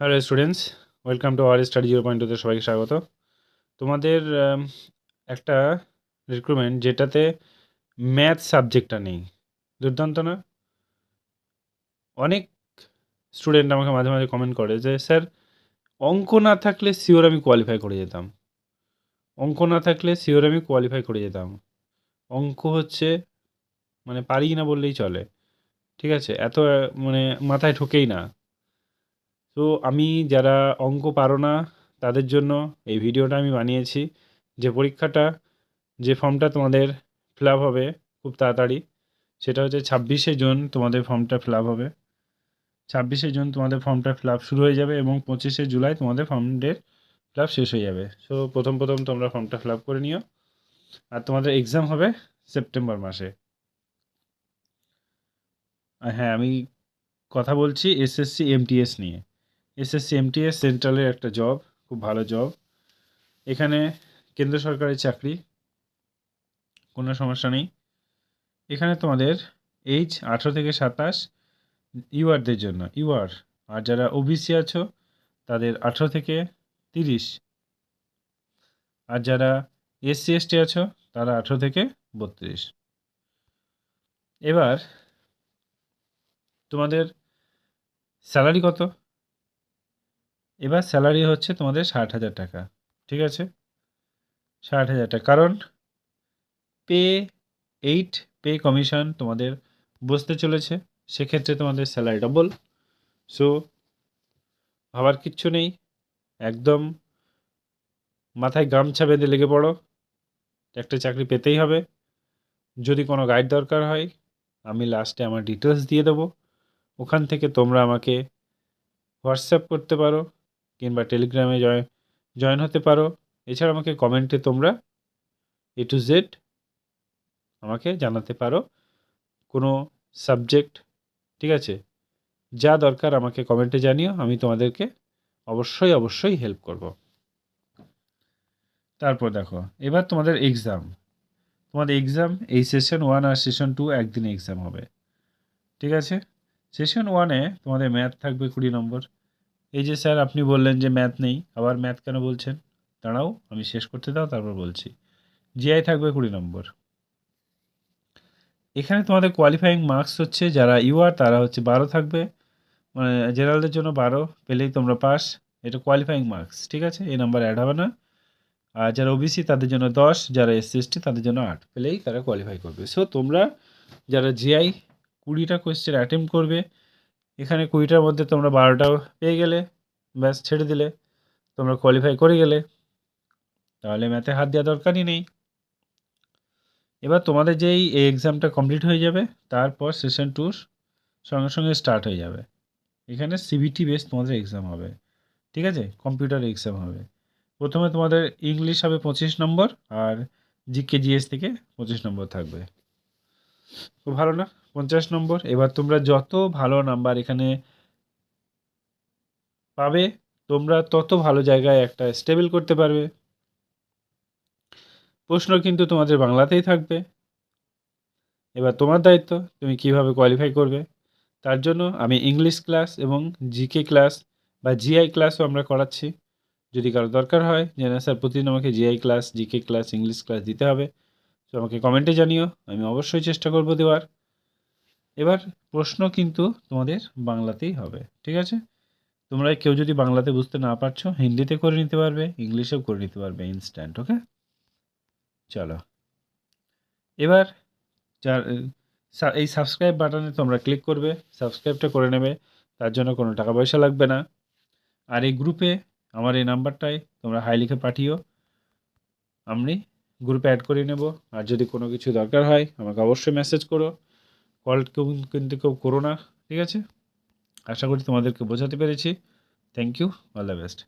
Hello students welcome to our study zero point টুতে সবাইকে স্বাগত। তোমাদের একটা রিক্রুটমেন্ট যেটাতে ম্যাথ সাবজেক্টটা নেই। দুর্দান্ত না? অনেক স্টুডেন্ট আমাকে মাঝে মাঝে কমেন্ট করে যে, স্যার, অঙ্ক না থাকলে শিওর আমি কোয়ালিফাই করে যেতাম। অঙ্ক না থাকলে শিওর আমি কোয়ালিফাই করে যেতাম। অঙ্ক হচ্ছে মানে পারি না বললেই চলে। ঠিক আছে? এত মানে মাথায় ঢোকেই না। তো আমি যারা অঙ্ক পারো না, তাদের জন্য এই ভিডিওটা আমি বানিয়েছি। যে পরীক্ষাটা, যে ফর্মটা তোমাদের ফিল হবে খুব তাড়াতাড়ি, সেটা হচ্ছে ছাব্বিশে জুন তোমাদের ফর্মটা ফিল হবে। ছাব্বিশে জুন তোমাদের ফর্মটা ফিল শুরু হয়ে যাবে এবং পঁচিশে জুলাই তোমাদের ফর্মের ফিল শেষ হয়ে যাবে। সো প্রথম প্রথম তোমরা ফর্মটা ফিল করে নিও। আর তোমাদের এক্সাম হবে সেপ্টেম্বর মাসে। হ্যাঁ আমি কথা বলছি এসএসসি এমটিএস নিয়ে। এসএসসি এমটিএস সেন্ট্রালের একটা জব খুব ভালো জব এখানে কেন্দ্র সরকারের চাকরি, কোনো সমস্যা নেই। এখানে তোমাদের এইজ আঠেরো থেকে সাতাশ, ইউআরদের জন্য, ইউআর। আর যারা ওবিসি আছো, তাদের আঠেরো থেকে তিরিশ। আর যারা এসসি এসটি আছো, তারা আঠেরো থেকে বত্রিশ। এবার তোমাদের স্যালারি কত? এবার স্যালারি হচ্ছে তোমাদের ষাট হাজার টাকা, ঠিক আছে? ষাট হাজার টাকা, কারণ পে এইট পে কমিশন তোমাদের বসতে চলেছে, সেক্ষেত্রে তোমাদের স্যালারি ডবল সো ভাবার কিচ্ছু নেই, একদম মাথায় গামছা বেঁধে লেগে পড়ো, একটা চাকরি পেতেই হবে, যদি কোনো গাইড দরকার হয়, আমি লাস্টে আমার ডিটেলস দিয়ে দেবো, ওখান থেকে তোমরা আমাকে হোয়াটসঅ্যাপ করতে পারো কিংবা টেলিগ্রামে জয় জয়েন হতে পারো। এছাড়া আমাকে কমেন্টে তোমরা এ টু জেড আমাকে জানাতে পারো কোনো সাবজেক্ট ঠিক আছে? যা দরকার আমাকে কমেন্টে জানিও, আমি তোমাদেরকে অবশ্যই অবশ্যই হেল্প করব। তারপর দেখো, এবার তোমাদের এক্সাম তোমাদের এক্সাম এই সেশন ওয়ান আর সেশন টু একদিনে এক্সাম হবে। ঠিক আছে? সেশন ওয়ানে তোমাদের ম্যাথ থাকবে কুড়ি নম্বর। এই যে স্যার আপনি বললেন যে ম্যাথ নেই, আবার ম্যাথ কেন বলছেন? দাঁড়াও, আমি শেষ করতে দাও, তারপর বলছি। জিআই থাকবে কুড়ি নম্বর। এখানে তোমাদের কোয়ালিফাইং মার্কস হচ্ছে, যারা ইউআর তারা হচ্ছে বারো থাকবে। মানে জেনারেলদের জন্য বারো, পেলেই তোমরা পাস এটা কোয়ালিফাইং মার্কস ঠিক আছে? এই নাম্বার অ্যাড হবে না। আর যারা ওবিসি তাদের জন্য দশ, যারা এসসি এসটি তাদের জন্য আট, পেলেই তারা কোয়ালিফাই করবে। সো তোমরা যারা জিআই কুড়িটা কোয়েশ্চেন অ্যাটেম্প করবে এখানে কুড়িটার মধ্যে তোমরা বারোটা পেয়ে গেলে, ব্যাস ছেড়ে দিলে। তোমরা কোয়ালিফাই করে গেলে। তাহলে ম্যাথে হাত দেওয়া দরকারই নেই। এবার তোমাদের যেই এই এক্সামটা কমপ্লিট হয়ে যাবে, তারপর সেশন টুর সঙ্গে সঙ্গে স্টার্ট হয়ে যাবে। এখানে সিবিটি বেস তোমাদের এক্সাম হবে। ঠিক আছে? কম্পিউটার এক্সাম হবে। প্রথমে তোমাদের ইংলিশ হবে পঁচিশ নম্বর আর জিএস থেকে পঁচিশ নম্বর থাকবে। খুব ভালো না? পঞ্চাশ নম্বর। এবার তোমরা যত ভালো নাম্বার এখানে পাবে, তোমরা তত ভালো জায়গায় একটা স্টেবল করতে পারবে। প্রশ্ন কিন্তু তোমাদের বাংলাতেই থাকবে। এবার তোমার দায়িত্ব, তুমি কীভাবে কোয়ালিফাই করবে। তার জন্য আমি ইংলিশ ক্লাস এবং জিকে ক্লাস বা জিআই ক্লাসও আমরা করাচ্ছি। যদি কারও দরকার হয় যে না স্যার প্রতিদিন আমাকে GI class GK class English class দিতে হবে। তো আমাকে কমেন্টে জানিও, আমি অবশ্যই চেষ্টা করব দেওয়ার। এবার প্রশ্ন কিন্তু তোমাদের বাংলাতেই হবে, ঠিক আছে? তোমরা কেউ যদি বাংলাতে বুঝতে না পারছ, হিন্দিতে করে নিতে পারবে, ইংলিশেও করে নিতে পারবে ইনস্ট্যান্ট ওকে চলো। এবার যার এই সাবস্ক্রাইব বাটনে তোমরা ক্লিক করবে সাবস্ক্রাইবটা করে নেবে, তার জন্য কোনো টাকা পয়সা লাগবে না। আর এই গ্রুপে আমার এই নাম্বারটাই তোমরা হাই লিখে পাঠিও। আমি গ্রুপে অ্যাড করে নেব। আর যদি কোনো কিছু দরকার হয়, আমাকে অবশ্যই মেসেজ করো। কল কিন্তু কেউ করো না, ঠিক আছে? আশা করি তোমাদেরকে বোঝাতে পেরেছি। Thank you all the best